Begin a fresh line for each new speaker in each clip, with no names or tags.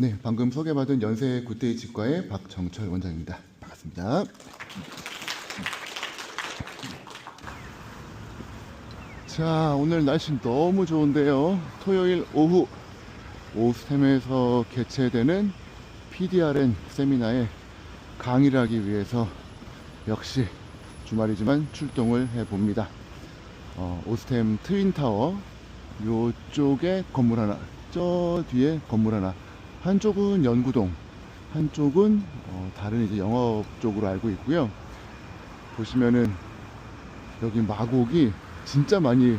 네, 방금 소개받은 연세 굿데이 치과의 박정철 원장입니다. 반갑습니다. 자, 오늘 날씨 너무 좋은데요. 토요일 오후 오스템에서 개최되는 PDRN 세미나에 강의를 하기 위해서 역시 주말이지만 출동을 해봅니다. 어, 오스템 트윈타워 요쪽에 건물 하나, 저 뒤에 건물 하나. 한쪽은 연구동, 한쪽은 어, 다른 이제 영업 쪽으로 알고 있고요. 보시면은 여기 마곡이 진짜 많이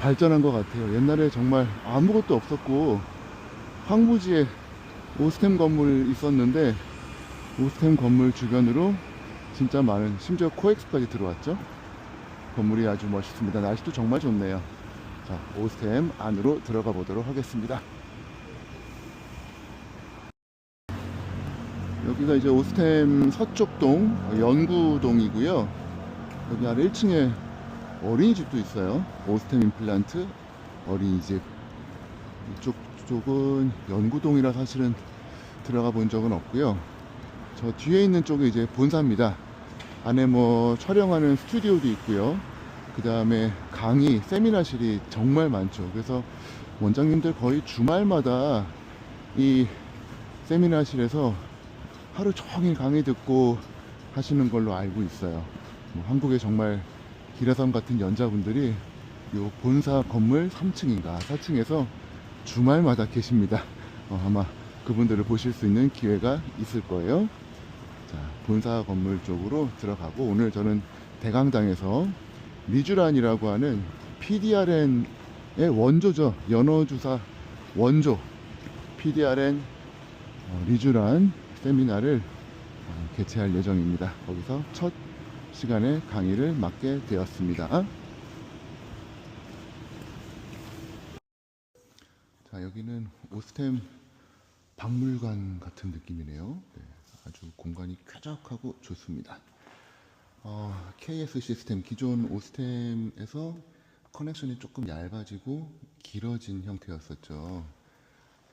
발전한 것 같아요. 옛날에 정말 아무것도 없었고 황무지에 오스템 건물 있었는데 오스템 건물 주변으로 진짜 많은 심지어 코엑스까지 들어왔죠. 건물이 아주 멋있습니다. 날씨도 정말 좋네요. 자, 오스템 안으로 들어가 보도록 하겠습니다. 여기가 이제 오스템 서쪽동 연구동이고요. 여기 아래 1층에 어린이집도 있어요. 오스템 임플란트 어린이집. 이쪽 쪽은 연구동이라 사실은 들어가 본 적은 없고요. 저 뒤에 있는 쪽이 이제 본사입니다. 안에 뭐 촬영하는 스튜디오도 있고요. 그 다음에 강의, 세미나실이 정말 많죠. 그래서 원장님들 거의 주말마다 이 세미나실에서 하루 종일 강의 듣고 하시는 걸로 알고 있어요. 뭐 한국의 정말 기라섬 같은 연자분들이 요 본사 건물 3층인가 4층에서 주말마다 계십니다. 어, 아마 그분들을 보실 수 있는 기회가 있을 거예요. 자, 본사 건물 쪽으로 들어가고 오늘 저는 대강당에서 리쥬란이라고 하는 PDRN의 원조죠. 연어주사 원조 PDRN 어, 리쥬란 세미나를 어, 개최할 예정입니다. 거기서 첫 시간에 강의를 맡게 되었습니다. 자, 여기는 오스템 박물관 같은 느낌이네요. 네, 아주 공간이 쾌적하고 좋습니다. 어, KS 시스템, 기존 오스템에서 커넥션이 조금 얇아지고 길어진 형태였었죠.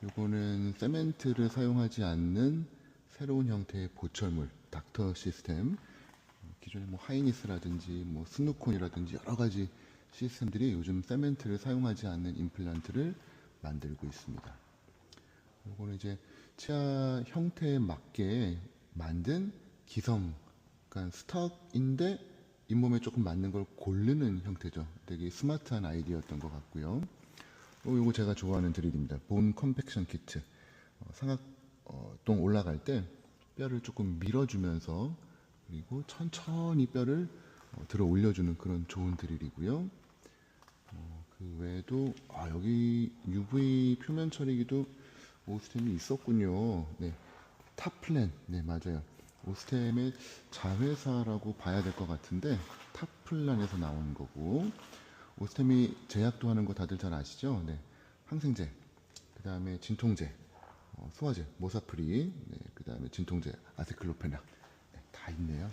요거는 세멘트를 사용하지 않는 새로운 형태의 보철물, 닥터 시스템. 기존에 뭐 하이니스라든지 뭐 스누콘이라든지 여러 가지 시스템들이 요즘 세멘트를 사용하지 않는 임플란트를 만들고 있습니다. 요거는 이제 치아 형태에 맞게 만든 기성, 그러니까 스톡인데 잇몸에 조금 맞는 걸 고르는 형태죠. 되게 스마트한 아이디어였던 것 같고요. 어, 요거 제가 좋아하는 드릴입니다. 본 컴팩션 키트. 어, 상악 동 올라갈 때 뼈를 조금 밀어주면서 그리고 천천히 뼈를 어, 들어 올려주는 그런 좋은 드릴이고요. 어, 그 외에도 아, 여기 UV 표면 처리기도 오스템이 있었군요. 네, 탑플랜. 네, 맞아요. 오스템의 자회사라고 봐야 될 것 같은데 탑플란에서 나온 거고 오스템이 제약도 하는 거 다들 잘 아시죠? 네, 항생제, 그 다음에 진통제, 어, 소화제, 모사프리, 네, 그 다음에 진통제, 아세클로페낙 네, 다 있네요.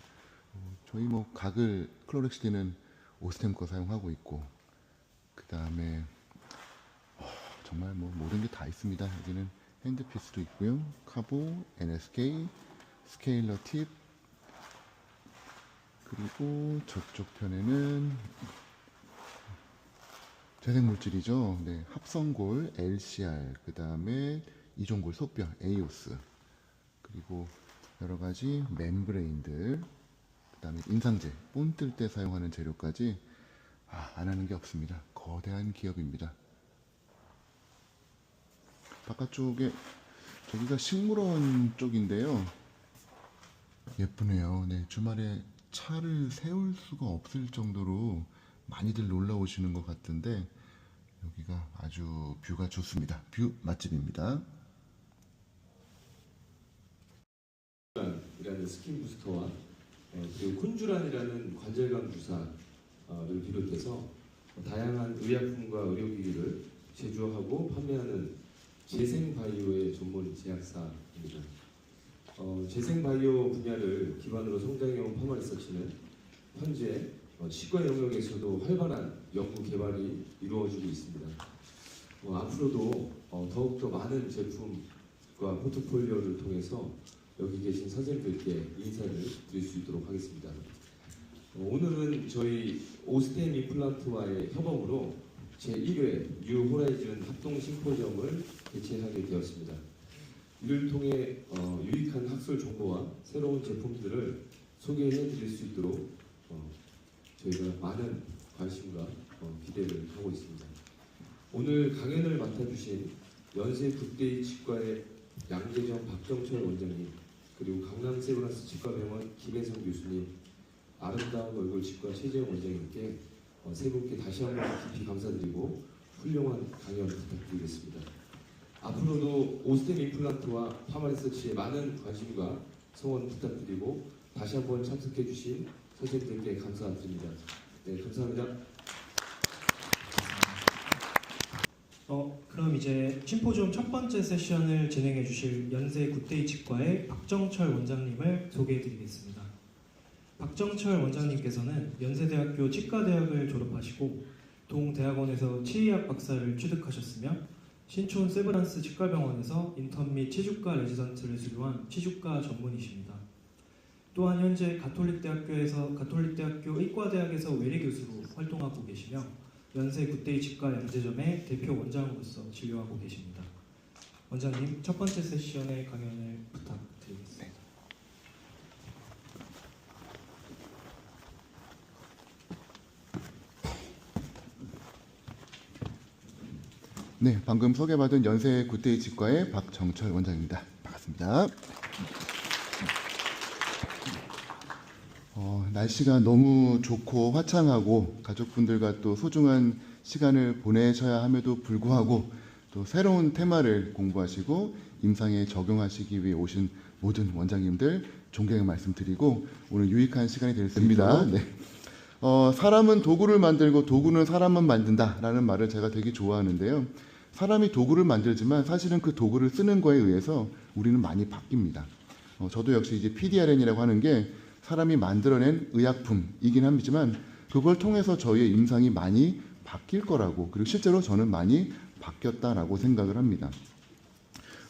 어, 저희 뭐 가글 클로렉시디는 오스템 거 사용하고 있고 그 다음에 어, 정말 뭐 모든 게 다 있습니다. 여기는 핸드피스도 있고요. 카보, NSK, 스케일러 팁, 그리고 저쪽 편에는 재생물질이죠. 네, 합성골, LCR, 그 다음에 이종골 속뼈, 에이오스, 그리고 여러 가지 멤브레인들, 그 다음에 인상제, 본 뜰 때 사용하는 재료까지 아, 안 하는 게 없습니다. 거대한 기업입니다. 바깥쪽에 저기가 식물원 쪽인데요. 예쁘네요. 네, 주말에 차를 세울 수가 없을 정도로 많이들 놀러 오시는 것 같은데 여기가 아주 뷰가 좋습니다. 뷰 맛집입니다.
이라는 스킨 부스터와 어, 그리고 콘주란이라는 관절감 주사를 비롯해서 다양한 의약품과 의료기기를 제조하고 판매하는 재생바이오의 전문 제약사입니다. 어, 재생바이오 분야를 기반으로 성장해온 파마리서치는 현재 어, 치과 영역에서도 활발한 연구 개발이 이루어지고 있습니다. 어, 앞으로도 어, 더욱더 많은 제품 포트폴리오를 통해서 여기 계신 선생님들께 인사를 드릴 수 있도록 하겠습니다. 어, 오늘은 저희 오스템 임플란트와의 협업으로 제1회 뉴 호라이즌 합동 심포지엄을 개최하게 되었습니다. 이를 통해 어, 유익한 학술 정보와 새로운 제품들을 소개해 드릴 수 있도록 어, 저희가 많은 관심과 어, 기대를 하고 있습니다. 오늘 강연을 맡아주신 연세 국대의 치과의 양재정 박정철 원장님 그리고 강남 세브란스 치과 병원 김혜성 교수님 아름다운 얼굴 치과 최재형 원장님께 어, 세 분께 다시 한번 깊이 감사드리고 훌륭한 강연 부탁드리겠습니다. 앞으로도 오스템 임플란트와 파마리서치에 많은 관심과 성원 부탁드리고 다시 한번 참석해 주신 선생님들께 감사드립니다. 네, 감사합니다.
어, 이제 심포지움 첫 번째 세션을 진행해 주실 연세 굿데이 치과의 박정철 원장님을 소개해 드리겠습니다. 박정철 원장님께서는 연세대학교 치과대학을 졸업하시고 동대학원에서 치의학 박사를 취득하셨으며 신촌 세브란스 치과병원에서 인턴 및 치주과 레지던트를 수료한 치주과 전문의십니다. 또한 현재 가톨릭대학교에서 가톨릭대학교 의과대학에서 외래 교수로 활동하고 계시며 연세 굿데이 치과 양재점의 대표 원장으로서 진료하고 계십니다. 원장님 첫 번째 세션의 강연을 부탁드리겠습니다.
네, 방금 소개받은 연세 굿데이 치과의 박정철 원장입니다. 반갑습니다. 어, 날씨가 너무 좋고 화창하고 가족분들과 또 소중한 시간을 보내셔야 함에도 불구하고 또 새로운 테마를 공부하시고 임상에 적용하시기 위해 오신 모든 원장님들 존경의 말씀드리고 오늘 유익한 시간이 될 수 있습니다. 네. 어, 사람은 도구를 만들고 도구는 사람만 만든다라는 말을 제가 되게 좋아하는데요. 사람이 도구를 만들지만 사실은 그 도구를 쓰는 거에 의해서 우리는 많이 바뀝니다. 어, 저도 역시 이제 PDRN이라고 하는 게 사람이 만들어낸 의약품이긴 합니다만 그걸 통해서 저희의 임상이 많이 바뀔 거라고 그리고 실제로 저는 많이 바뀌었다라고 생각을 합니다.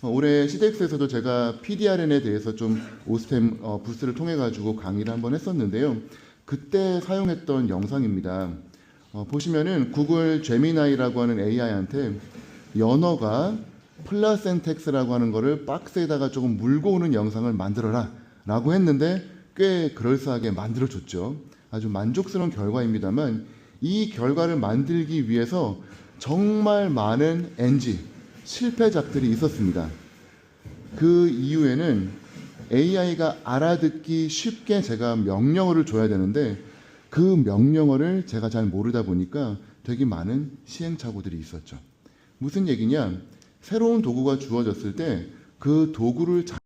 어, 올해 시덱스에서도 제가 PDRN에 대해서 좀 오스템 어, 부스를 통해 가지고 강의를 한번 했었는데요. 그때 사용했던 영상입니다. 어, 보시면은 구글 제미나이라고 하는 AI한테 연어가 플라센텍스라고 하는 거를 박스에다가 조금 물고 오는 영상을 만들어라 라고 했는데 꽤 그럴싸하게 만들어줬죠. 아주 만족스러운 결과입니다만 이 결과를 만들기 위해서 정말 많은 NG, 실패작들이 있었습니다. 그 이후에는 AI가 알아듣기 쉽게 제가 명령어를 줘야 되는데 그 명령어를 제가 잘 모르다 보니까 되게 많은 시행착오들이 있었죠. 무슨 얘기냐? 새로운 도구가 주어졌을 때 그 도구를 잘